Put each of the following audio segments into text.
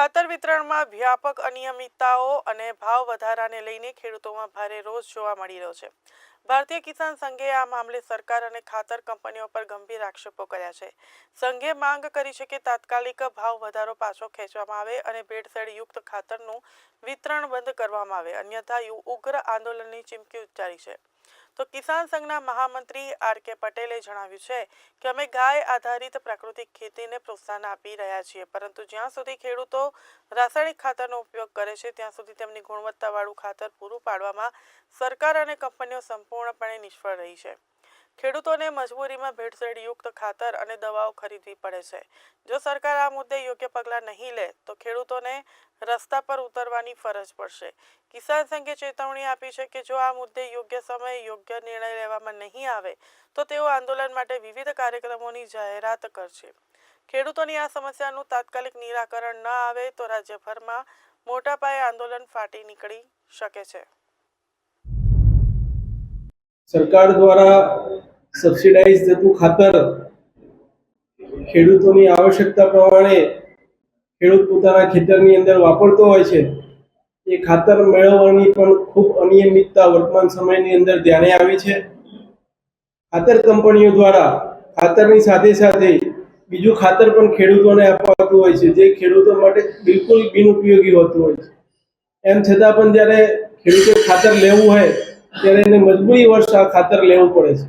ખાતર વિતરણમાં વ્યાપક અનિયમિતતાઓ અને ભાવ વધારાને લઈને ખેડૂતોમાં ભારે રોષ જોવા મળી રહ્યો છે. ભારતીય કિસાન સંઘે આ મામલે સરકાર અને ખાતર કંપનીઓ પર ગંભીર આક્ષેપો કર્યા છે. સંઘે માંગ કરી છે કે તાત્કાલિક ભાવ વધારો પાછો ખેંચવામાં આવે અને ભેળસેળ યુક્ત ખાતરનું વિતરણ બંધ કરવામાં આવે. અન્યથા ઉગ્ર આંદોલનની ચીમકી ઉચ્ચારી છે. તો કિસાન સંઘના મહામંત્રી આર કે પટેલે જણાવ્યું છે કે અમે ગાય આધારિત પ્રાકૃતિક ખેતીને પ્રોત્સાહન આપી રહ્યા છીએ, પરંતુ જ્યાં સુધી ખેડૂતો રાસાયણિક ખાતરનો ઉપયોગ કરે છે, ત્યાં સુધી તેમની ગુણવત્તાવાળું ખાતર પૂરું પાડવામાં સરકાર અને કંપનીઓ સંપૂર્ણપણે નિષ્ફળ રહી છે. ખેડૂતોને મજબૂરીમાં ભેળસેળયુક્ત ખાતર અને દવાઓ ખરીદવી પડે છે. જો સરકાર આ મુદ્દે યોગ્ય પગલાં નહીં લે, તો ખેડૂતોને રસ્તા પર ઉતરવાની ફરજ પડશે. કિસાન સંઘે ચેતવણી આપી છે કે જો આ મુદ્દે યોગ્ય સમયે યોગ્ય નિર્ણય લેવામાં નહીં આવે, તો તેઓ આંદોલન માટે વિવિધ કાર્યક્રમોની જાહેરાત કરશે. ખેડૂતોની આ સમસ્યાનું તાત્કાલિક નિરાકરણ ન આવે, તો રાજ્યભરમાં મોટા પાયે આંદોલન ફાટી નીકળી શકે છે. સરકાર દ્વારા સબસિડાઇઝ થતું ખાતર ખેડૂતોની આવશ્યકતા પ્રમાણે ખેડૂત પોતાના ખેતરની અંદર વાપરતો હોય છે. એ ખાતર મેળવવાની પણ ખૂબ અનિયમિતતા વર્તમાન સમયની અંદર ધ્યાને આવી છે. ખાતર કંપનીઓ દ્વારા ખાતરની સાથે સાથે બીજું ખાતર પણ ખેડૂતોને અપાતું હોય છે, જે ખેડૂતો માટે બિલકુલ બિનઉપયોગી હોતું હોય છે. એમ છતાં પણ જ્યારે ખેડૂતો ખાતર લેવું હોય ત્યારે એને મજબૂરી વર્ષ આ ખાતર લેવું પડે છે.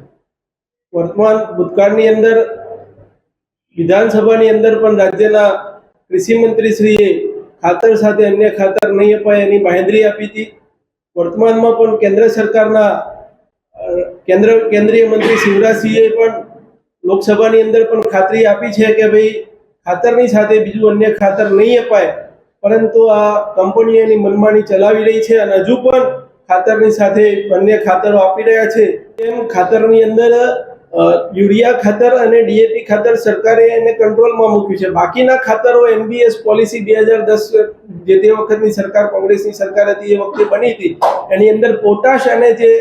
વર્તમાન ભૂતકાળની અંદર, વિધાનસભાની અંદર પણ રાજ્યના કૃષિ મંત્રીશ્રીએ ખાતર સાથે અન્ય ખાતર નહીં અપાય એની બાહેંધરી આપી હતી. વર્તમાનમાં પણ કેન્દ્ર સરકારના કેન્દ્ર, કેન્દ્રીય મંત્રી શિવરાજસિંહે પણ લોકસભાની અંદર પણ ખાતરી આપી છે કે ભાઈ, ખાતરની સાથે બીજું અન્ય ખાતર નહીં અપાય. પરંતુ આ કંપનીઓ એની મનમાની ચલાવી રહી છે અને હજુ પણ ખાતરની સાથે અન્ય ખાતરો આપી રહ્યા છે. એમ ખાતરની અંદર યુરિયા ખાતર અને ડીએપી ખાતર સરકારે એને કંટ્રોલમાં મૂક્યું છે. બાકીના ખાતરો એમબીએસ પોલિસી બે હજાર દસ, જે તે વખતની સરકાર, કોંગ્રેસની સરકાર હતી, એ વખતે બની હતી. એની અંદર પોટાશ અને જે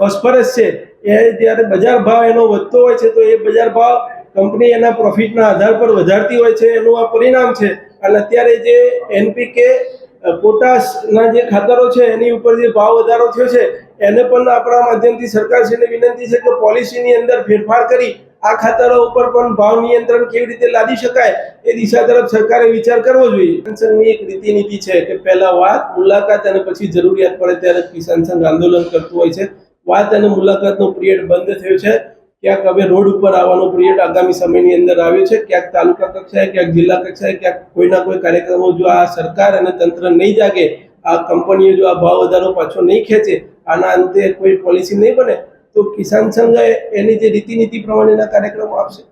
ફોસ્ફરસ છે, એ જ્યારે બજાર ભાવ એનો વધતો હોય છે, તો એ બજાર ભાવ કંપની એના પ્રોફિટના આધાર પર વધારતી હોય છે. એનું આ પરિણામ છે. અને અત્યારે જે એનપીકે પોટાશના જે ખાતરો છે, એની ઉપર જે ભાવ વધારો થયો છે, એને પણ આપણા માધ્યમથી સરકારશ્રીને વિનંતી છે કે પોલિસીની અંદર ફેરફાર કરી આ ખાતરો ઉપર પણ ભાવ નિયંત્રણ કેવી રીતે લાદી શકાય એ દિશા તરફ સરકારે વિચાર કરવો જોઈએ. કિસાન સંઘની એક રીતિનીતિ છે કે પહેલા વાત, મુલાકાત અને પછી જરૂરિયાત પડે ત્યારે કિસાન સંઘ આંદોલન કરતું હોય છે. વાત અને મુલાકાતનો પિરિયડ બંધ થયો છે. ક્યાંક હવે રોડ ઉપર આવવાનો પિરિયડ આગામી સમયની અંદર આવ્યો છે. ક્યાંક તાલુકા કક્ષાએ, ક્યાંક જિલ્લા કક્ષાએ, ક્યાંક કોઈના કોઈ કાર્યક્રમો જો આ સરકાર અને તંત્ર નહીં જાગે, આ કંપનીઓ જો આ ભાવ વધારો પાછો નહીં ખેંચે, આના અંતે કોઈ પોલિસી નહીં બને, તો કિસાન સંઘ એની જે રીતિનીતિ પ્રમાણેના કાર્યક્રમો આપશે.